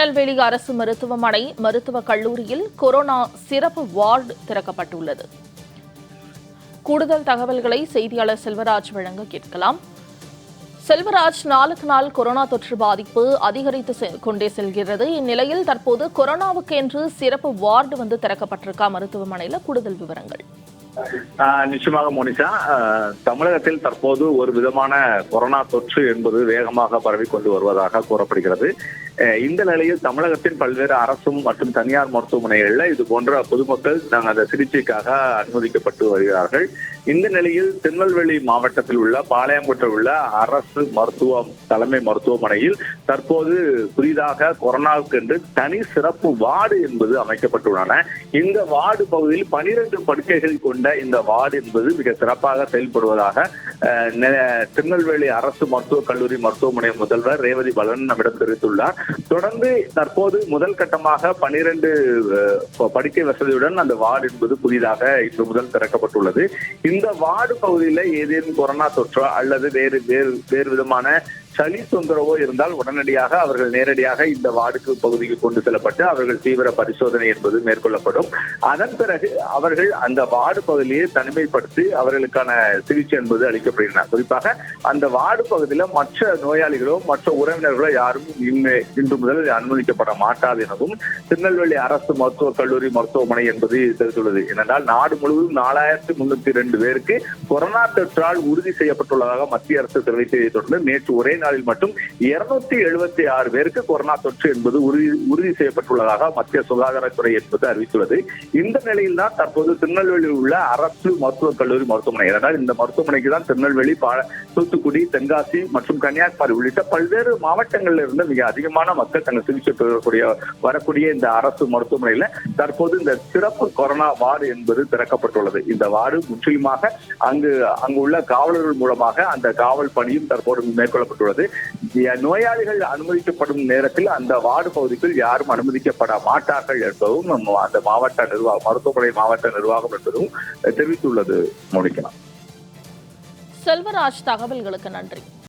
திருநெல்வேலி அரசு மருத்துவமனை மருத்துவக் கல்லூரியில் கொரோனா சிறப்பு வார்டு திறக்கப்பட்டுள்ளது. கூடுதல் தகவல்களை செய்தியாளர் செல்வராஜ் வழங்க கேட்கலாம். செல்வராஜ் நாளுக்கு நாள் கொரோனா தொற்று பாதிப்பு அதிகரித்து கொண்டே செல்கிறது. இந்நிலையில் தற்போது கொரோனாவுக்கு என்று சிறப்பு வார்டு வந்து திறக்கப்பட்டிருக்கா மருத்துவமனையில்? கூடுதல் விவரங்கள். நிச்சயமாக மோனிஷா தமிழகத்தில் தற்போது ஒரு விதமான கொரோனா தொற்று என்பது வேகமாக பரவிக்கொண்டு வருவதாக கூறப்படுகிறது. இந்த நிலையில் தமிழகத்தின் பல்வேறு அரசும் மற்றும் தனியார் மருத்துவமனைகளில் இது போன்ற பொதுமக்கள் நாங்கள் அந்த சிகிச்சைக்காக அனுமதிக்கப்பட்டு வருகிறார்கள். இந்த நிலையில் திருநெல்வேலி மாவட்டத்தில் உள்ள பாளையங்கோட்டில் உள்ள அரசு மருத்துவ தலைமை மருத்துவமனையில் தற்போது புதிதாக கொரோனாவுக்கு என்று தனி சிறப்பு வார்டு என்பது அமைக்கப்பட்டுள்ளன. இந்த வார்டு பகுதியில் பனிரெண்டு படுக்கைகள் கொண்டு இந்த வார்டு என்பது மிக சிறப்பாக செயல்படுவதாக திருநெல்வேலி அரசு மருத்துவக் கல்லூரி மருத்துவமனை முதல்வர் ரேவதி பலன் நம்மிடம் தெரிவித்துள்ளார். தொடர்ந்து தற்போது முதல் கட்டமாக பனிரெண்டு படுக்கை வசதியுடன் அந்த வார்டு என்பது புதிதாக இன்று முதல் திறக்கப்பட்டுள்ளது. இந்த வார்டு பகுதியில் ஏதேனும் கொரோனா தொற்றோ அல்லது வேறு வேறு வேறு விதமான சளி தொந்தரவோ இருந்தால் உடனடியாக அவர்கள் நேரடியாக இந்த வார்டுக்கு பகுதிக்கு கொண்டு செல்லப்பட்டு அவர்கள் தீவிர பரிசோதனை என்பது மேற்கொள்ளப்படும். அதன் பிறகு அவர்கள் அந்த வார்டு பகுதியை தனிமைப்படுத்தி அவர்களுக்கான சிகிச்சை என்பது அளிக்கப்படுகின்றன. குறிப்பாக அந்த வார்டு பகுதியில் மற்ற நோயாளிகளோ மற்ற உறவினர்களோ யாரும் இன்று இன்று முதல் அனுமதிக்கப்பட மாட்டாது எனவும் திருநெல்வேலி அரசு மருத்துவக் கல்லூரி மருத்துவமனை என்பது தெரிவித்துள்ளது ஏனென்றால் நாடு முழுவதும் நாலாயிரத்தி முன்னூத்தி ரெண்டு பேருக்கு கொரோனா தொற்றால் உறுதி செய்யப்பட்டுள்ளதாக மத்திய அரசு தெரிவித்ததை தொடர்ந்து நேற்று ஒரே நாள் நாளில் மட்டும் இருநூத்தி எழுபத்தி ஆறு பேருக்கு கொரோனா தொற்று என்பது உறுதி உறுதி செய்யப்பட்டுள்ளதாக மத்திய சுகாதாரத்துறை என்பது அறிவித்துள்ளது. இந்த நிலையில் தான் தற்போது திருநெல்வேலியில் உள்ள அரசு மருத்துவக் கல்லூரி மருத்துவமனை ஏனென்றால் இந்த மருத்துவமனைக்கு தான் திருநெல்வேலி பா- தூத்துக்குடி தென்காசி மற்றும் கன்னியாகுமரி உள்ளிட்ட பல்வேறு மாவட்டங்களில் இருந்து மிக அதிகமான மக்கள் தங்கள் சிகிச்சை பெறக்கூடிய வரக்கூடிய இந்த அரசு மருத்துவமனையில தற்போது இந்த சிறப்பு கொரோனா வார்டு என்பது திறக்கப்பட்டுள்ளது. இந்த வார்டு முற்றிலுமாக அங்கு அங்கு உள்ள காவலர்கள் மூலமாக அந்த காவல் பணியும் தற்போது மேற்கொள்ளப்பட்டுள்ளது. நோயாளிகள் அனுமதிக்கப்படும் நேரத்தில் அந்த வார்டு பகுதிக்குள் யாரும் அனுமதிக்கப்பட மாட்டார்கள் என்பதும் நம்ம அந்த மாவட்ட நிர்வாகம் மருத்துவமனை மாவட்ட நிர்வாகம் என்பதும் தெரிவித்துள்ளது மோனிக்கலாம் செல்வராஜ் தகவல்களுக்கு நன்றி.